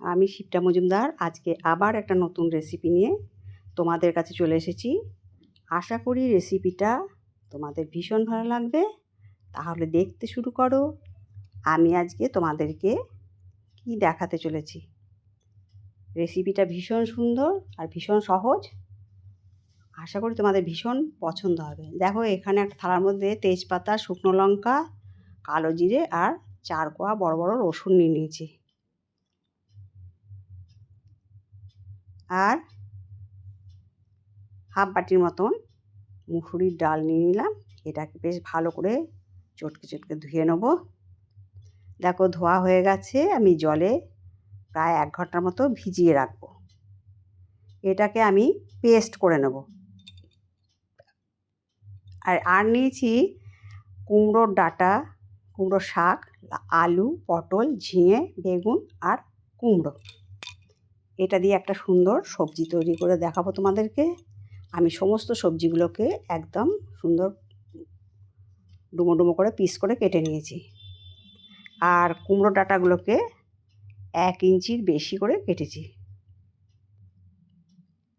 আমি শিপ্রা মজুমদার, আজকে আবার একটা নতুন রেসিপি নিয়ে তোমাদের কাছে চলে এসেছি। আশা করি রেসিপিটা তোমাদের ভীষণ ভালো লাগবে। তাহলে দেখতে শুরু করো। আমি আজকে তোমাদেরকে কি দেখাতে চলেছি? রেসিপিটা ভীষণ সুন্দর আর ভীষণ সহজ। আশা করি তোমাদের ভীষণ পছন্দ হবে। দেখো, এখানে একটা থালার মধ্যে তেজপাতা, শুকনো লঙ্কা, কালো জিরে আর চার কোয়া বড় বড় রসুন নিয়ে নিয়েছি। আর হাফ বাটির মতন মুসুরির ডাল নিয়ে নিলাম। এটাকে বেশ ভালো করে চটকে চটকে ধুয়ে নেব। দেখো, ধোয়া হয়ে গেছে। আমি জলে প্রায় এক ঘণ্টার মতো ভিজিয়ে রাখব। এটাকে আমি পেস্ট করে নেব। আর আর নিয়েছি কুমড়োর ডাটা, কুমড়োর শাক, আলু, পটল, ঝিঙে, বেগুন আর কুমড়ো। এটা দিয়ে একটা সুন্দর সবজি তৈরি করে দেখাবো তোমাদেরকে। আমি সমস্ত সবজিগুলোকে একদম সুন্দর ডুমো ডুমো করে পিস করে কেটে নিয়েছি। আর কুমড়ো ডাঁটাগুলোকে এক ইঞ্চির বেশি করে কেটেছি।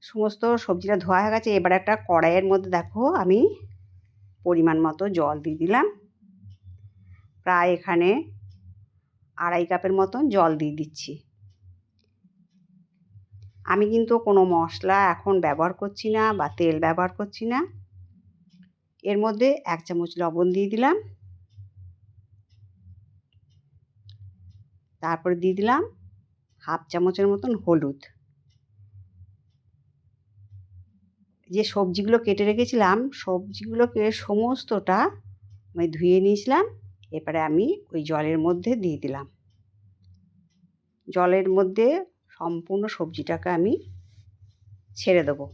সমস্ত সবজিটা ধোয়া হয়ে গেছে। এবার একটা কড়াইয়ের মধ্যে দেখো, আমি পরিমাণ মতো জল দিয়ে দিলাম। প্রায় এখানে আড়াই কাপের মতন জল দিয়ে দিচ্ছি। আমি কিন্তু কোনো মশলা এখন ব্যবহার করছি না বা তেল ব্যবহার করছি না। এর মধ্যে এক চামচ লবণ দিয়ে দিলাম। তারপরে দিয়ে দিলাম হাফ চামচের মতন হলুদ। যে সবজিগুলো কেটে রেখেছিলাম সবজিগুলোকে সমস্তটা আমি ধুয়ে নিয়েছিলাম এবারে আমি ওই জলের মধ্যে দিয়ে দিলাম। জলের মধ্যে সম্পূর্ণ সবজিটাকে আমি ছেড়ে দেবো।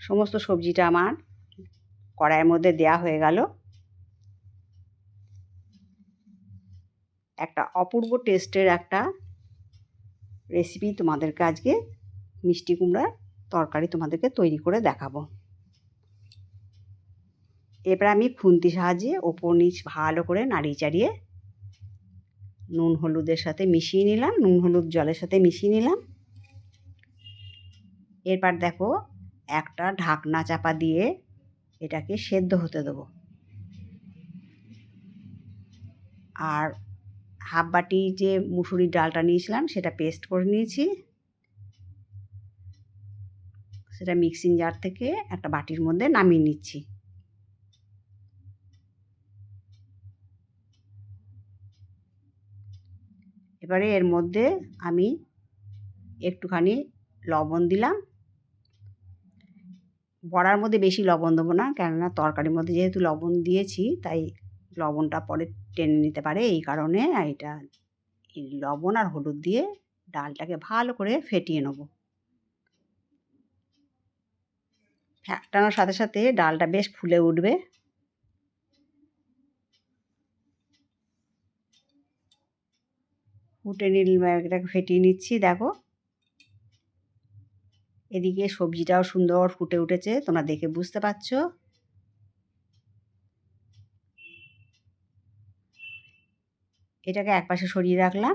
সমস্ত সবজিটা আমার কড়াইয়ের মধ্যে দেয়া হয়ে গেল। একটা অপূর্ব টেস্টের একটা রেসিপি তোমাদেরকে আজকে মিষ্টি কুমড়ার তরকারি তোমাদেরকে তৈরি করে দেখাবো। এবার আমি খুন্তি সাহায্যে ওপর নিচ ভালো করে নাড়িয়ে চাড়িয়ে নুন হলুদের সাথে মিশিয়ে নিলাম, নুন হলুদ জলের সাথে মিশিয়ে নিলাম। এরপর দেখো একটা ঢাকনা চাপা দিয়ে এটাকে সেদ্ধ হতে দেবো। আর হাফ বাটি যে মুসুরির ডালটা নিয়েছিলাম সেটা পেস্ট করে নিয়েছি। সেটা মিক্সিং জার থেকে একটা বাটির মধ্যে নামিয়ে নিচ্ছি। এবারে এর মধ্যে আমি একটুখানি লবণ দিলাম। বড়ার মধ্যে বেশি লবণ দেবো না, কেননা তরকারির মধ্যে যেহেতু লবণ দিয়েছি, তাই লবণটা পরে টেনে নিতে পারে। এই কারণে এটা লবণ আর হলুদ দিয়ে ডালটাকে ভালো করে ফেটিয়ে নেব। ফ্যাটানোর সাথে সাথে ডালটা বেশ ফুলে উঠবে। ফুটে নিল এটাকে ফেটিয়ে নিচ্ছি, দেখো। এদিকে সবজিটাও সুন্দর ফুটে উঠেছে, তোমরা দেখে বুঝতে পারছ। এটাকে একপাশে সরিয়ে রাখলাম,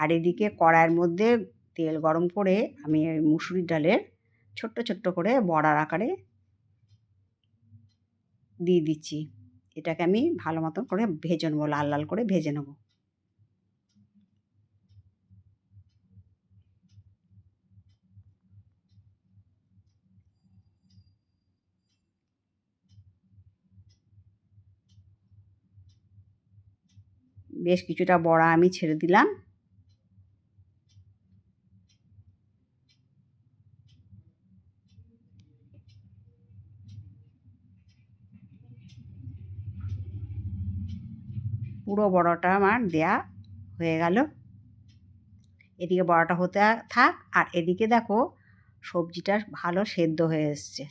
আর এদিকে কড়াইয়ের মধ্যে তেল গরম করে আমি মুসুরির ডালের ছোট্ট ছোট্ট করে বড়ার আকারে দিয়ে দিচ্ছি। এটাকে আমি ভালো মতন করে ভেজে নেব, লাল লাল করে ভেজে নেব। বেশ কিছুটা বড়া আমি ছেড়ে দিলাম। পুরো বড়াটা আমার দেয়া হয়ে গেল। এদিকে বড়াটা হতে থাক, আর এদিকে দেখো সবজিটা ভালো সেদ্ধ হয়ে এসছে।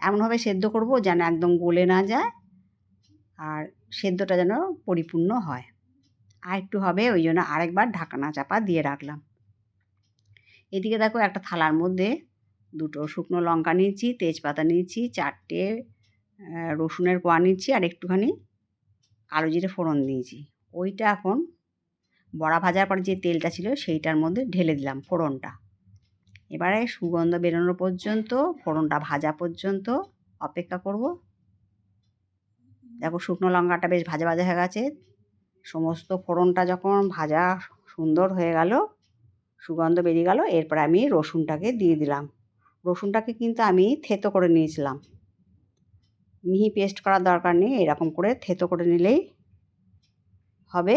এমনভাবে সেদ্ধ করব যেন একদম গলে না যায়। আর সেদ্ধটা যেন পরিপূর্ণ হয়। আর একটু হবে, ওই জন্য আরেকবার ঢাকনা চাপা দিয়ে রাখলাম। এদিকে দেখো একটা থালার মধ্যে দুটো শুকনো লঙ্কা নিয়েছি, তেজপাতা নিয়েছি, চারটে রসুনের কোয়া নিয়েছি, আর একটুখানি কালো জিরে ফোড়ন দিয়েছি। ওইটা এখন বড়া ভাজার পর যে তেলটা ছিল সেইটার মধ্যে ঢেলে দিলাম ফোড়নটা। এবারে সুগন্ধ বেরোনো পর্যন্ত, ফোড়নটা ভাজা পর্যন্ত অপেক্ষা করব। দেখো শুকনো লঙ্কাটা বেশ ভাজা ভাজা হয়ে গেছে। সমস্ত ফোড়নটা যখন ভাজা সুন্দর হয়ে গেল, সুগন্ধ বেরিয়ে গেল, এরপর আমি রসুনটাকে দিয়ে দিলাম। রসুনটাকে কিন্তু আমি থেতো করে নিয়েছিলাম। মিহি পেস্ট করার দরকার নেই, এরকম করে থেতো করে নিলেই হবে।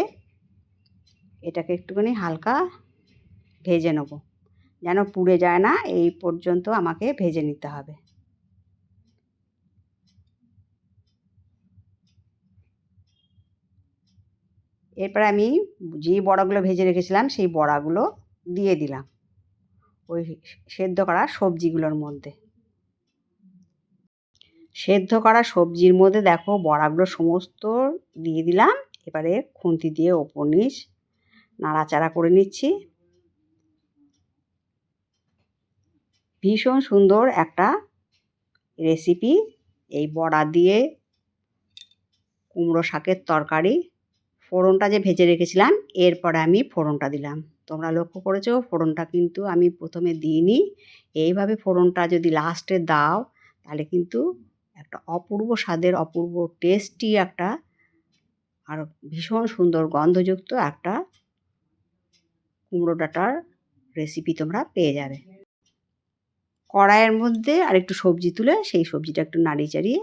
এটাকে একটুখানি হালকা ভেজে নেব। যেন পুড়ে যায় না, এই পর্যন্ত আমাকে ভেজে নিতে হবে। এরপর আমি যে বড়াগুলো ভেজে রেখেছিলাম, সেই বড়াগুলো দিয়ে দিলাম। ওই সেদ্ধ করা সবজিগুলোর মধ্যে। সেদ্ধ করা সবজির মধ্যে দেখো বড়াগুলো সমস্ত দিয়ে দিলাম। এবারে খুন্তি দিয়ে ওপর নিচ নাড়াচাড়া করে নিচ্ছি। ভীষণ সুন্দর একটা রেসিপি এই বড়া দিয়ে কুমড়ো শাকের তরকারি। ফোড়নটা যে ভেজে রেখেছিলাম, এরপরে আমি ফোড়নটা দিলাম। তোমরা লক্ষ্য করেছ, ফোড়নটা কিন্তু আমি প্রথমে দিইনি। এইভাবে ফোড়নটা যদি লাস্টে দাও, তাহলে কিন্তু একটা অপূর্ব স্বাদের, অপূর্ব টেস্টি একটা আর ভীষণ সুন্দর গন্ধযুক্ত একটা কুমড়ো ডাঁটার রেসিপি তোমরা পেয়ে যাবে। কড়াইয়ের মধ্যে আর একটু সবজি তুলে সেই সবজিটা একটু নাড়িয়ে চাড়িয়ে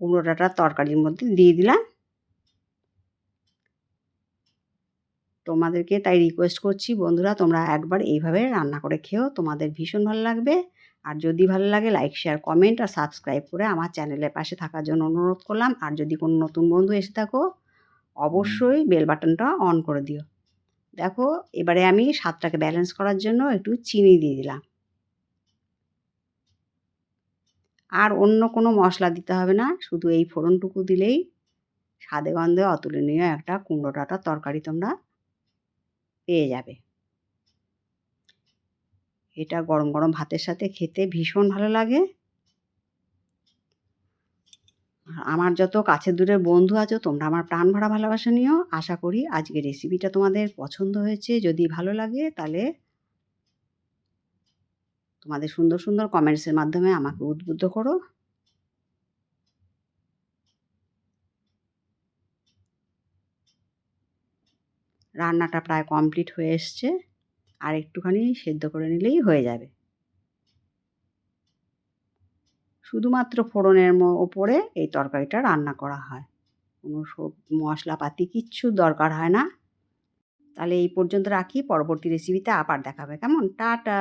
কুমড়ো ডাঁটার তরকারির মধ্যে দিয়ে দিলাম। তোমাদেরকে তাই রিকোয়েস্ট করছি, বন্ধুরা তোমরা একবার এইভাবে রান্না করে খেও তোমাদের ভীষণ ভালো লাগবে। আর যদি ভালো লাগে লাইক শেয়ার কমেন্ট আর সাবস্ক্রাইব করে আমার চ্যানেলের পাশে থাকার জন্য অনুরোধ করলাম। আর যদি কোনো নতুন বন্ধু এসে থাকো, অবশ্যই বেল বাটনটা অন করে দিও। দেখো, এবারে আমি স্বাদটাকে ব্যালেন্স করার জন্য একটু চিনি দিয়ে দিলাম। আর অন্য কোনো মশলা দিতে হবে না, শুধু এই ফোড়নটুকু দিলেই স্বাদে গন্ধে অতুলনীয় একটা কুমড়ো তরকারি তোমরা পেয়ে যাবে। এটা গরম গরম ভাতের সাথে খেতে ভীষণ ভালো লাগে। আমার যত কাছের দূরের বন্ধু আছো, তোমরা আমার প্রাণ ভরা ভালোবাসা নিও। আশা করি আজকের রেসিপিটা তোমাদের পছন্দ হয়েছে। যদি ভালো লাগে তাহলে তোমাদের সুন্দর সুন্দর কমেন্টসের মাধ্যমে আমাকে উদ্বুদ্ধ করো। রান্নাটা প্রায় কমপ্লিট হয়ে এসছে। আর একটুখানি সেদ্ধ করে নিলেই হয়ে যাবে। শুধুমাত্র ফোড়নের ওপরে এই তরকারিটা রান্না করা হয়। কোনো সব মশলাপাতি কিচ্ছু দরকার হয় না। তাহলে এই পর্যন্ত রাখি। পরবর্তী রেসিপিতে আবার দেখাবে। কেমন? টাটা!